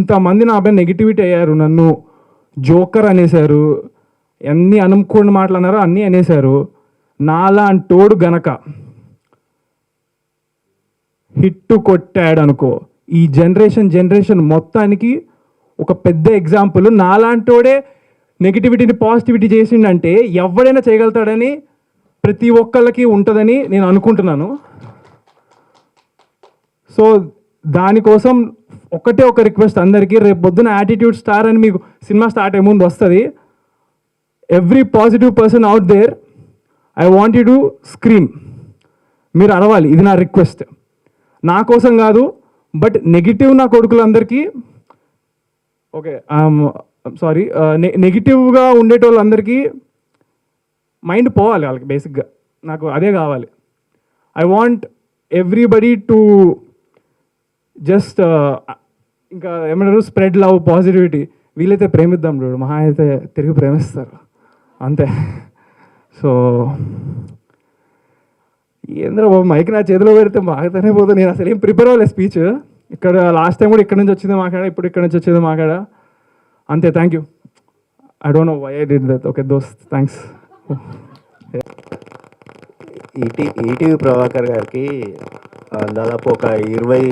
ఇంతమంది నాపై నెగిటివిటీ అయ్యారు నన్ను జోకర్ అనేశారు ఎన్ని అనుకోని మాటలు అన్నారో అన్నీ అనేశారు. నాలాంటోడు గనక హిట్టు కొట్టాడు అనుకో ఈ జనరేషన్ జనరేషన్ మొత్తానికి ఒక పెద్ద ఎగ్జాంపుల్ నాలాంటోడే నెగిటివిటీని పాజిటివిటీ చేసిండంటే ఎవడైనా చేయగలుగుతాడని ప్రతి ఒక్కళ్ళకి ఉంటుందని నేను అనుకుంటున్నాను. సో దానికోసం ఒకటే ఒక రిక్వెస్ట్ అందరికీ రేపు పొద్దున యాటిట్యూడ్ స్టార్ అని మీకు సినిమా స్టార్ట్ అయ్యే ముందు వస్తుంది. Every positive person out there I want you to scream మీరు అరవాలి ఇది నా రిక్వెస్ట్. నా కోసం కాదు బట్ నెగిటివ్ నా కొడుకులందరికీ ఓకే um, సారీ నెగిటివ్గా uh, ఉండేటోళ్ళందరికీ మైండ్ పోవాలి వాళ్ళకి బేసిక్గా నాకు అదే కావాలి. I want everybody to just ఇంకా ఏమంటారు స్ప్రెడ్ లవ్ పాజిటివిటీ వీలైతే ప్రేమిద్దాం చూడు మహా అయితే తిరిగి ప్రేమిస్తారు అంతే. సో ఏంద్ర బాబు మైక్ నా చేతిలో పెడితే మాకుతూనే పోతుంది నేను అసలు ఏం ప్రిపేర్ అవ్వలేదు స్పీచ్ ఇక్కడ లాస్ట్ టైం కూడా ఇక్కడ నుంచి వచ్చింది మాకాడ ఇప్పుడు ఇక్కడ నుంచి వచ్చింది మాకాడ అంతే thank you I don't know why I did that okay దోస్త్ థ్యాంక్స్ ఈటీ ఈటీవీ ప్రభాకర్ గారికి దాదాపు ఒక ఇరవై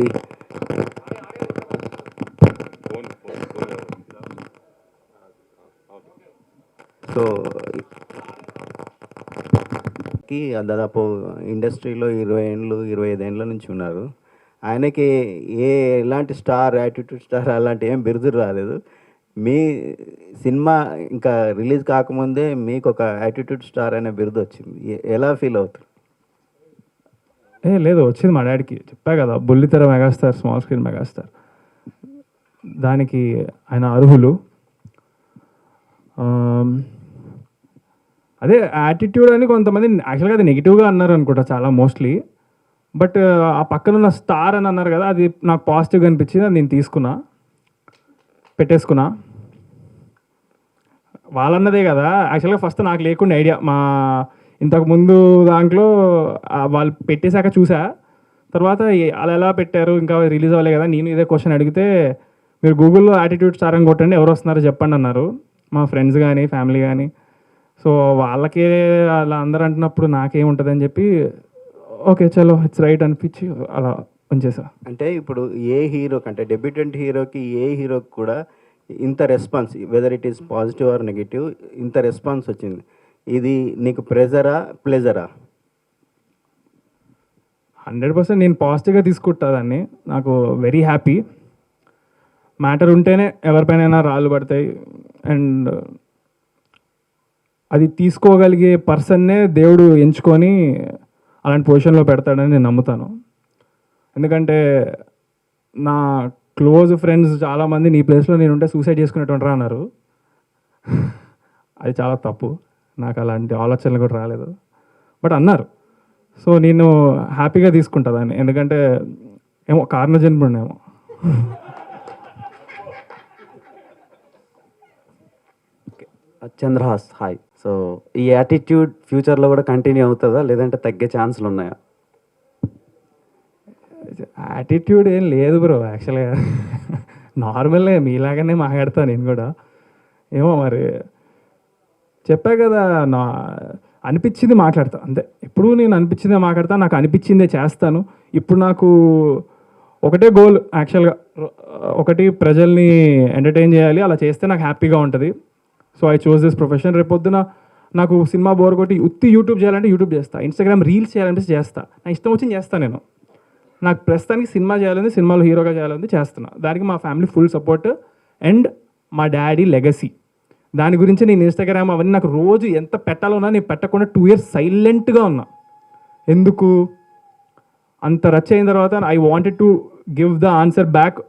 సో కి దాదాపు ఇండస్ట్రీలో ఇరవై ఏళ్ళు ఇరవై ఐదు ఏళ్ళ నుంచి ఉన్నారు. ఆయనకి ఏ ఎలాంటి స్టార్ యాటిట్యూడ్ స్టార్ అలాంటి ఏం బిరుదు రాలేదు. మీ సినిమా ఇంకా రిలీజ్ కాకముందే మీకు ఒక యాటిట్యూడ్ స్టార్ అనే బిరుదు వచ్చింది. ఎలా ఫీల్ అవుతారు? ఏ లేదు వచ్చింది మా డాడీకి. చెప్పా కదా బుల్లితెర మెగాస్టార్ స్మాల్ స్క్రీన్ మెగాస్టార్. దానికి ఆయన అర్హులు. అదే యాటిట్యూడ్ అని కొంతమంది యాక్చువల్గా అది నెగిటివ్గా అన్నారు అనుకుంటా చాలా మోస్ట్లీ బట్ ఆ పక్కన ఉన్న స్టార్ అని అన్నారు కదా అది నాకు పాజిటివ్గా అనిపించింది అది నేను తీసుకున్నా. పెట్టేసుకున్నా. వాళ్ళన్నదే కదా. యాక్చువల్గా ఫస్ట్ నాకు లేకుండా ఐడియా మా ఇంతకు ముందు దాంట్లో వాళ్ళు పెట్టేశాక చూసా. తర్వాత అలా ఎలా పెట్టారు ఇంకా రిలీజ్ అవ్వలే కదా నేను ఇదే క్వశ్చన్ అడిగితే మీరు గూగుల్లో యాటిట్యూడ్ స్టార్ అని కొట్టండి ఎవరు వస్తున్నారో చెప్పండి అన్నారు. మా ఫ్రెండ్స్ కానీ ఫ్యామిలీ కానీ సో వాళ్ళకే అలా అందరూ అంటున్నప్పుడు నాకేముంటుంది అని చెప్పి ఓకే చలో ఇట్స్ రైట్ అనిపించి అలా ఉంచేసా. అంటే ఇప్పుడు ఏ హీరోకి అంటే డెబ్యూటెంట్ హీరోకి ఏ హీరోకి కూడా ఇంత response whether it is positive or negative ఇంత రెస్పాన్స్ వచ్చింది. ఇది నీకు ప్రెజరా ప్లెజరా హండ్రెడ్ పర్సెంట్ నేను పాజిటివ్గా తీసుకుంటా దాన్ని. నాకు వెరీ హ్యాపీ మ్యాటర్ ఉంటేనే ఎవరిపైనైనా రాళ్ళు పడతాయి. అండ్ అది తీసుకోగలిగే పర్సన్నే దేవుడు ఎంచుకొని అలాంటి పొజిషన్లో పెడతాడని నేను నమ్ముతాను. ఎందుకంటే నా క్లోజ్ ఫ్రెండ్స్ చాలామంది నీ ప్లేస్లో నేను ఉంటే సూసైడ్ చేసుకునేటువంటి అన్నారు. అది చాలా తప్పు. నాకు అలాంటి ఆలోచనలు కూడా రాలేదు. బట్ అన్నారు. సో నేను హ్యాపీగా తీసుకుంటా దాన్ని. ఎందుకంటే ఏమో కారణ జన్ముడేమో చంద్రహాస్ హాయ్. సో ఈ యాటిట్యూడ్ ఫ్యూచర్లో కూడా కంటిన్యూ అవుతుందా? లేదంటే తగ్గే ఛాన్సులు ఉన్నాయా? యాటిట్యూడ్ ఏం లేదు బ్రో యాక్చువల్గా నార్మల్గా మీలాగానే మాట్లాడతా నేను కూడా. ఏమో మరి. చెప్పా కదా నా అనిపించింది మాట్లాడతా. అంతే. ఎప్పుడు నేను అనిపించిందే మాట్లాడతా నాకు అనిపించిందే చేస్తాను. ఇప్పుడు నాకు ఒకటే గోల్ యాక్చువల్గా ఒకటి ప్రజల్ని ఎంటర్టైన్ చేయాలి అలా చేస్తే నాకు హ్యాపీగా ఉంటుంది. So I choose this profession రేపొద్దున నాకు సినిమా బోర్ కొట్టి ఉత్తి యూట్యూబ్ చేయాలంటే యూట్యూబ్ చేస్తా. ఇన్స్టాగ్రామ్ రీల్స్ చేయాలంటే చేస్తా. నా ఇష్టం వచ్చింది చేస్తాను నేను. నాకు ప్రస్తుతానికి సినిమా చేయాలని సినిమాలో హీరోగా చేయాలని చేస్తున్నా. దానికి మా ఫ్యామిలీ ఫుల్ సపోర్ట్ అండ్ మా డాడీ లెగసీ దాని గురించి నేను ఇన్స్టాగ్రామ్ అవన్నీ నాకు రోజు ఎంత పెట్టాలన్నా నేను పెట్టకుండా టూ ఇయర్స్ సైలెంట్గా ఉన్నా. ఎందుకు? అంత రచ్ అయిన తర్వాత I wanted to give the answer back